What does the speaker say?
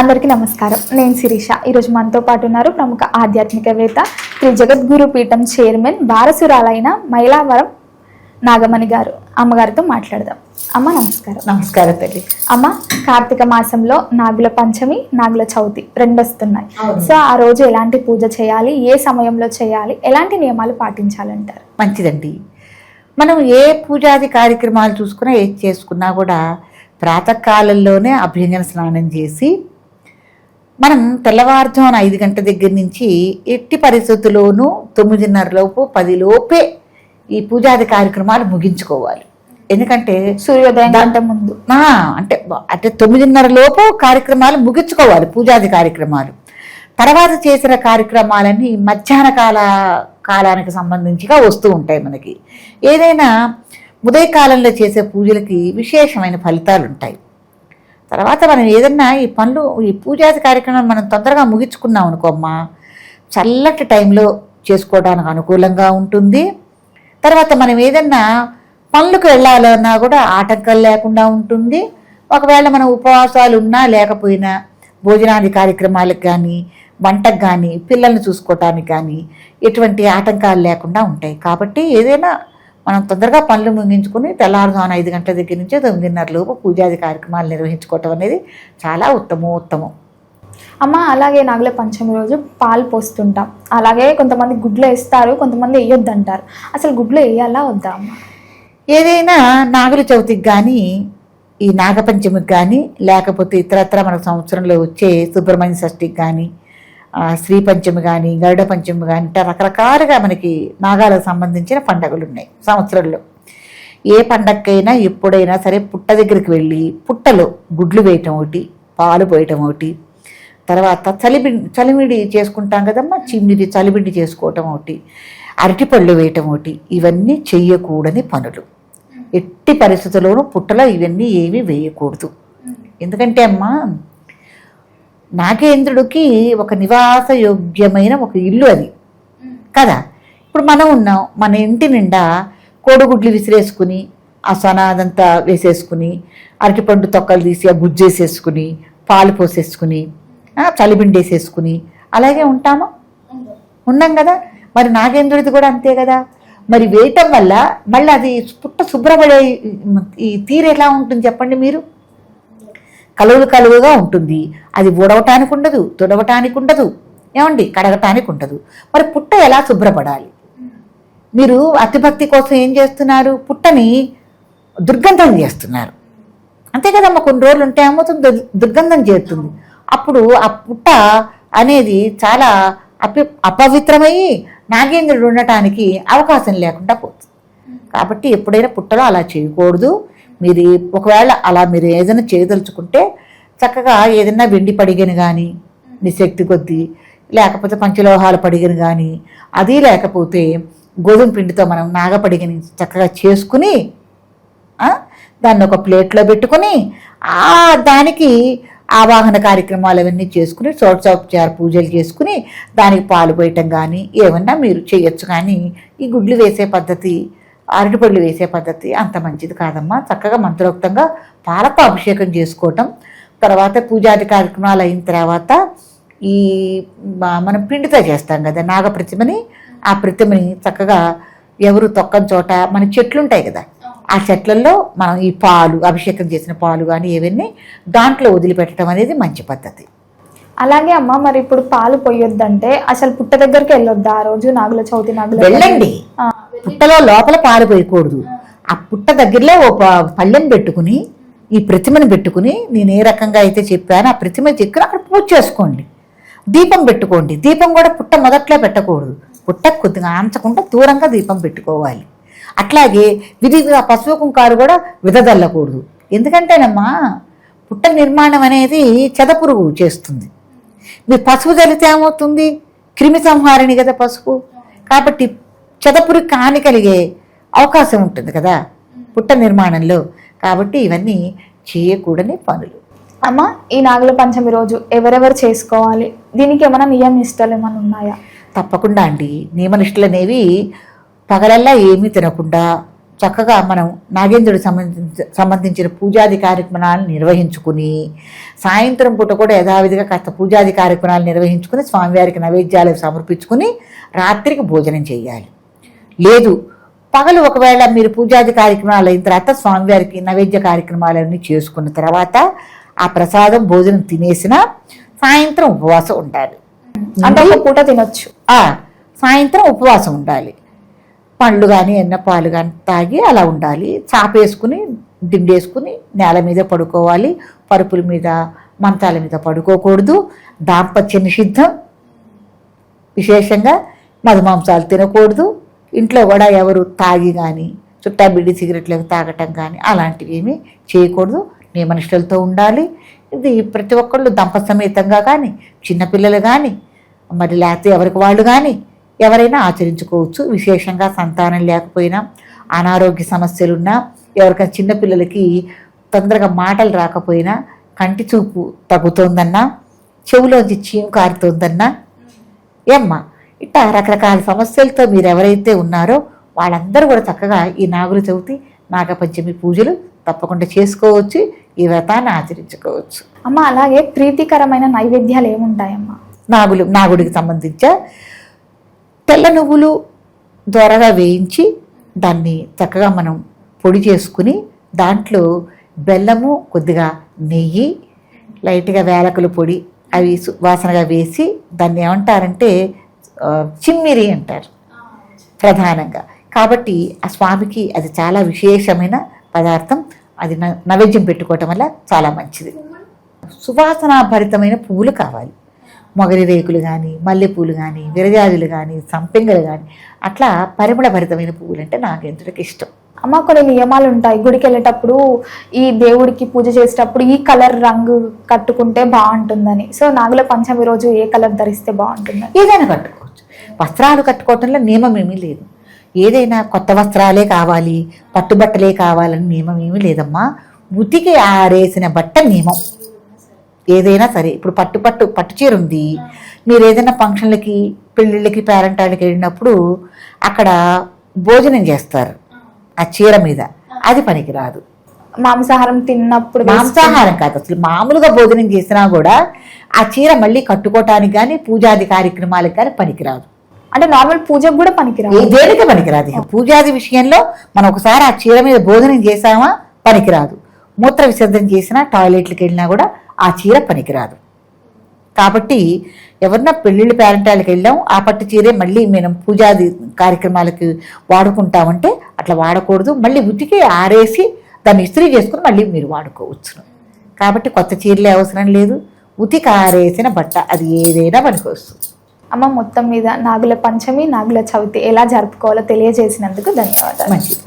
అందరికీ నమస్కారం. నేను శిరీష. ఈరోజు మనతో పాటు ఉన్నారు ప్రముఖ ఆధ్యాత్మికవేత్త శ్రీ జగద్గురు పీఠం చైర్మన్ బారసురాలైన మైలావరం నాగమణి గారు. అమ్మగారితో మాట్లాడదాం. అమ్మ నమస్కారం. నమస్కారం తల్లి. అమ్మ కార్తీక మాసంలో నాగుల పంచమి నాగుల చవితి రెండు వస్తున్నాయి సో ఆ రోజు ఎలాంటి పూజ చేయాలి? ఏ సమయంలో చేయాలి? ఎలాంటి నియమాలు పాటించాలంటారు? మంచిదండి. మనం ఏ పూజాది కార్యక్రమాలు చూసుకున్నా ఏది చేసుకున్నా కూడా ప్రాతకాలంలోనే అభ్యంగన స్నానం చేసి మనం తెల్లవారుజామున ఐదు గంటల దగ్గర నుంచి ఎట్టి పరిస్థితుల్లోనూ తొమ్మిదిన్నర లోపు పది లోపే ఈ పూజాది కార్యక్రమాలు ముగించుకోవాలి. ఎందుకంటే సూర్యోదయం గంట ముందు. అంటే అంటే తొమ్మిదిన్నర లోపు కార్యక్రమాలు ముగించుకోవాలి పూజాది కార్యక్రమాలు. తర్వాత చేసిన కార్యక్రమాలన్నీ మధ్యాహ్న కాల కాలానికి సంబంధించిగా వస్తూ ఉంటాయి మనకి. ఏదైనా ఉదయకాలంలో చేసే పూజలకి విశేషమైన ఫలితాలు ఉంటాయి తర్వాత మనం ఏదన్నా ఈ పనులు ఈ పూజాది కార్యక్రమం మనం తొందరగా ముగించుకున్నాం అనుకోమ్మా చల్లటి టైంలో చేసుకోవడానికి అనుకూలంగా ఉంటుంది. తర్వాత మనం ఏదన్నా పనులకు వెళ్ళాలన్నా కూడా ఆటంకాలు లేకుండా ఉంటుంది. ఒకవేళ మనం ఉపవాసాలు ఉన్నా లేకపోయినా భోజనాది కార్యక్రమాలకు కానీ వంటకు కానీ పిల్లల్ని చూసుకోవటానికి కానీ ఎటువంటి ఆటంకాలు లేకుండా ఉంటాయి. కాబట్టి ఏదైనా మనం తొందరగా పనులు ముగించుకుని తెల్లారుజామున ఐదు గంటల దగ్గర నుంచి తొమ్మిదిన్నర లోపు పూజాది కార్యక్రమాలు నిర్వహించుకోవటం అనేది చాలా ఉత్తమోత్తమం. అమ్మ అలాగే నాగుల పంచమి రోజు పాలు పోస్తుంటాం. అలాగే కొంతమంది గుడ్లు వేస్తారు కొంతమంది వేయొద్దు అంటారు అసలు గుడ్లు వేయాలా వద్దా అమ్మ? ఏదైనా నాగుల చవితికి కానీ ఈ నాగపంచమికి కానీ లేకపోతే ఇతరత్ర మన సంవత్సరంలో వచ్చే సుబ్రహ్మణ్య షష్ఠికి కానీ శ్రీ పంచమి కానీ గరుడ పంచమి కానీ ఇట్లా రకరకాలుగా మనకి నాగాలకు సంబంధించిన పండగలు ఉన్నాయి సంవత్సరంలో. ఏ పండగకైనా ఎప్పుడైనా సరే పుట్ట దగ్గరికి వెళ్ళి పుట్టలో గుడ్లు వేయటం ఒకటి పాలు పోయటం ఒకటి తర్వాత చలిబిండి చలిమిడి చేసుకుంటాం కదమ్మా చిమ్మిడి చలిబిండి చేసుకోవటం ఒకటి అరటిపళ్ళు వేయటం ఒకటి ఇవన్నీ చెయ్యకూడని పనులు. ఎట్టి పరిస్థితుల్లోనూ పుట్టలో ఇవన్నీ ఏమీ వేయకూడదు. ఎందుకంటే అమ్మా నాగేంద్రుడికి ఒక నివాస యోగ్యమైన ఒక ఇల్లు అది. కదా? ఇప్పుడు మనం ఉన్నాం మన ఇంటి నిండా కోడిగుడ్లు విసిరేసుకుని ఆ సొనాదంతా వేసేసుకుని అరటిపండు తొక్కలు తీసి ఆ గుజ్జేసేసుకుని పాలు పోసేసుకుని ఆ, చలిబిండి వేసేసుకుని అలాగే ఉంటాము? ఉన్నాం కదా? మరి నాగేంద్రుడిది కూడా అంతే కదా? మరి వేయటం వల్ల మళ్ళీ అది పుట్ట శుభ్రపడే ఈ తీరు ఎలా ఉంటుంది చెప్పండి మీరు? కలువులు కలువుగా ఉంటుంది. అది ఊడవటానికి ఉండదు తుడవటానికి ఉండదు ఏమండి? కడగటానికి ఉండదు మరి పుట్ట ఎలా శుభ్రపడాలి? మీరు అతిభక్తి కోసం ఏం చేస్తున్నారు? పుట్టని దుర్గంధం చేస్తున్నారు. అంతే కదమ్మా కొన్ని రోజులు ఉంటే ఏమవుతుంది దుర్గంధం చేస్తుంది అప్పుడు ఆ పుట్ట అనేది చాలా అపి అపవిత్రమయ్యి నాగేంద్రుడు ఉండటానికి అవకాశం లేకుండా పోతుంది. కాబట్టి ఎప్పుడైనా పుట్టలో అలా చేయకూడదు. మీరు ఒకవేళ అలా మీరు ఏదైనా చేయదలుచుకుంటే చక్కగా ఏదైనా వెండి పడిగను కానీ మీ శక్తి కొద్దీ లేకపోతే పంచలోహాల పడిగను కానీ అది లేకపోతే గోధుమ పిండితో మనం నాగపడిగని చక్కగా చేసుకుని దాన్ని ఒక ప్లేట్లో పెట్టుకొని ఆ దానికి ఆవాహన కార్యక్రమాలు అవన్నీ చేసుకుని చోట్సోపచార పూజలు చేసుకుని దానికి పాలు పోయటం కానీ ఏమన్నా మీరు చేయొచ్చు. కానీ ఈ గుడ్లు వేసే పద్ధతి అరటిపళ్ళు వేసే పద్ధతి అంత మంచిది కాదమ్మా. చక్కగా మంత్రోక్తంగా పాలతో అభిషేకం చేసుకోవటం. తర్వాత పూజాది కార్యక్రమాలు అయిన తర్వాత ఈ మనం పిండితో చేస్తాం కదా నాగ ప్రతిమని ఆ ప్రతిమని చక్కగా ఎవరు తొక్కని చోట మన చెట్లు ఉంటాయి కదా ఆ చెట్లలో మనం ఈ పాలు అభిషేకం చేసిన పాలు కానీ ఏవన్నీ దాంట్లో వదిలిపెట్టడం అనేది మంచి పద్ధతి. అలాగే అమ్మ మరి ఇప్పుడు పాలు పొయ్యొద్దంటే అసలు పుట్ట దగ్గరికి వెళ్ళొద్దా? ఆ రోజు నాగుల చవితి నాగుల వెళ్ళండి. పుట్టలో లోపల పారిపోయకూడదు. ఆ పుట్ట దగ్గరలో ఓ పళ్ళెం పెట్టుకుని ఈ ప్రతిమను పెట్టుకుని నేను ఏ రకంగా అయితే చెప్పానో ఆ ప్రతిమ దగ్గర అక్కడ పూజ చేసుకోండి. దీపం పెట్టుకోండి. దీపం కూడా పుట్ట మొదట్లో పెట్టకూడదు. పుట్ట కొద్దిగా ఆంచకుండా దూరంగా దీపం పెట్టుకోవాలి. అట్లాగే విధిగా పశువు కుంకారు కూడా విదదల్లకూడదు ఎందుకంటేనమ్మా పుట్ట నిర్మాణం అనేది చెదపురుగు చేస్తుంది. మీరు పసుపు చల్లితే ఏమవుతుంది? క్రిమి సంహారిణి కదా పసుపు. కాబట్టి చెదపురుగు కాని కలిగే అవకాశం ఉంటుంది కదా. పుట్ట నిర్మాణంలో. కాబట్టి ఇవన్నీ చేయకూడని పనులు. అమ్మ ఈ నాగుల పంచమి రోజు ఎవరెవరు చేసుకోవాలి? దీనికి ఏమైనా నియమ నిష్టలు ఏమైనా ఉన్నాయా? తప్పకుండా అండి. నియమనిష్టలు అనేవి పగలల్లా ఏమీ తినకుండా చక్కగా మనం నాగేంద్రుడికి సంబంధించి సంబంధించిన పూజాది కార్యక్రమాలను నిర్వహించుకుని సాయంత్రం పూట కూడా యథావిధిగా కాస్త పూజాది కార్యక్రమాలు నిర్వహించుకుని స్వామివారికి నైవేద్యాలు సమర్పించుకుని రాత్రికి భోజనం చేయాలి. లేదు. పగలు ఒకవేళ మీరు పూజాది కార్యక్రమాలు అయిన తర్వాత స్వామివారికి నైవేద్య కార్యక్రమాలన్నీ చేసుకున్న తర్వాత ఆ ప్రసాదం భోజనం తినేసిన సాయంత్రం ఉపవాసం ఉండాలి. అంటే పూట తినొచ్చు. ఆ, సాయంత్రం ఉపవాసం ఉండాలి. పండ్లు కానీ ఎన్న పాలు కానీ తాగి అలా ఉండాలి. చాపేసుకుని దిండేసుకుని నేల మీద పడుకోవాలి. పరుపుల మీద మంచాల మీద పడుకోకూడదు. దాంపత్య నిషిద్ధం. విశేషంగా మధుమాంసాలు తినకూడదు. ఇంట్లో కూడా ఎవరు తాగి కానీ చుట్టా బిడ్డి సిగరెట్లు తాగటం కానీ అలాంటివి ఏమీ చేయకూడదు. నియమనిష్టలతో ఉండాలి. ఇది ప్రతి ఒక్కళ్ళు దంప సమేతంగా కానీ చిన్నపిల్లలు కానీ మరి లేకపోతే ఎవరికి వాళ్ళు కానీ ఎవరైనా ఆచరించుకోవచ్చు. విశేషంగా సంతానం లేకపోయినా అనారోగ్య సమస్యలున్నా ఎవరికైనా చిన్నపిల్లలకి తొందరగా మాటలు రాకపోయినా కంటి చూపు తగ్గుతోందన్నా చెవులోంచి చీము కారుతోందన్నా ఏమ్మా? ఇట్లా రకరకాల సమస్యలతో మీరు ఎవరైతే ఉన్నారో వాళ్ళందరూ కూడా చక్కగా ఈ నాగుల చవితి నాగపంచమి పూజలు తప్పకుండా చేసుకోవచ్చు ఈ వ్రతాన్ని ఆచరించుకోవచ్చు. అమ్మ అలాగే ప్రీతికరమైన నైవేద్యాలు ఏముంటాయమ్మా? నాగులు నాగుడికి సంబంధించ తెల్ల నువ్వులు దొరగా వేయించి దాన్ని చక్కగా మనం పొడి చేసుకుని దాంట్లో బెల్లము కొద్దిగా నెయ్యి లైట్గా వేలకుల పొడి అవి వాసనగా వేసి దాన్ని ఏమంటారంటే చిమ్మిరి అంటారు ప్రధానంగా. కాబట్టి ఆ స్వామికి అది చాలా విశేషమైన పదార్థం. అది నైవేద్యం పెట్టుకోవటం వల్ల చాలా మంచిది. సువాసనాభరితమైన పువ్వులు కావాలి. మొగలి రేకులు కానీ మల్లెపూలు కానీ విరజాజులు కానీ సంపెంగలు కానీ అట్లా పరిమళ భరితమైన పువ్వులు అంటే నాగేంద్రుడికి ఇష్టం. అమ్మ కొన్ని నియమాలు ఉంటాయి. గుడికి వెళ్ళేటప్పుడు ఈ దేవుడికి పూజ చేసేటప్పుడు ఈ కలర్ రంగు కట్టుకుంటే బాగుంటుందని. సో నాగుల పంచమి రోజు ఏ కలర్ ధరిస్తే బాగుంటుందని ఏదైనా కట్టుకోవచ్చు వస్త్రాలు కట్టుకోవటంలో నియమం ఏమీ లేదు. ఏదైనా కొత్త వస్త్రాలే కావాలి పట్టుబట్టలే కావాలని నియమం ఏమీ లేదమ్మా. ఉతికి ఆరేసిన బట్ట నియమం. ఏదైనా సరే ఇప్పుడు పట్టు పట్టు పట్టు చీర ఉంది. మీరు ఏదైనా ఫంక్షన్లకి పెళ్ళిళ్ళకి పేరెంటాళ్ళకి వెళ్ళినప్పుడు అక్కడ భోజనం చేస్తారు. ఆ చీర మీద. అది పనికిరాదు. మాంసాహారం తిన్నప్పుడు మాంసాహారం కాదు. అసలు మామూలుగా భోజనం చేసినా కూడా ఆ చీర మళ్ళీ కట్టుకోవటానికి కానీ పూజాది కార్యక్రమాలకు కానీ పనికిరాదు. అంటే నార్మల్ పూజకు కూడా పనికిరాదు దేనికి పనికిరాదు? పూజాది విషయంలో మనం ఒకసారి ఆ చీర మీద భోజనం చేసామా? పనికిరాదు. మూత్ర విసర్జన చేసినా టాయిలెట్లకు వెళ్ళినా కూడా ఆ చీర పనికిరాదు. కాబట్టి ఎవరన్నా పెళ్ళిళ్ళు పేరంటాలకు వెళ్ళాం ఆ పట్టు చీరే మళ్ళీ మనం పూజాది కార్యక్రమాలకి వాడుకుంటామంటే అట్లా వాడకూడదు. మళ్ళీ ఉతికి ఆరేసి దాన్ని ఇస్త్రీ చేసుకుని మళ్ళీ మీరు వాడుకోవచ్చు. కాబట్టి కొత్త చీరలే అవసరం లేదు. ఉతికి ఆరేసిన బట్ట అది ఏదైనా పనికొస్తుంది. అమ్మ మొత్తం మీద నాగుల పంచమి నాగుల చవితి ఎలా జరుపుకోవాలో తెలియజేసినందుకు ధన్యవాదాలు. మంచిది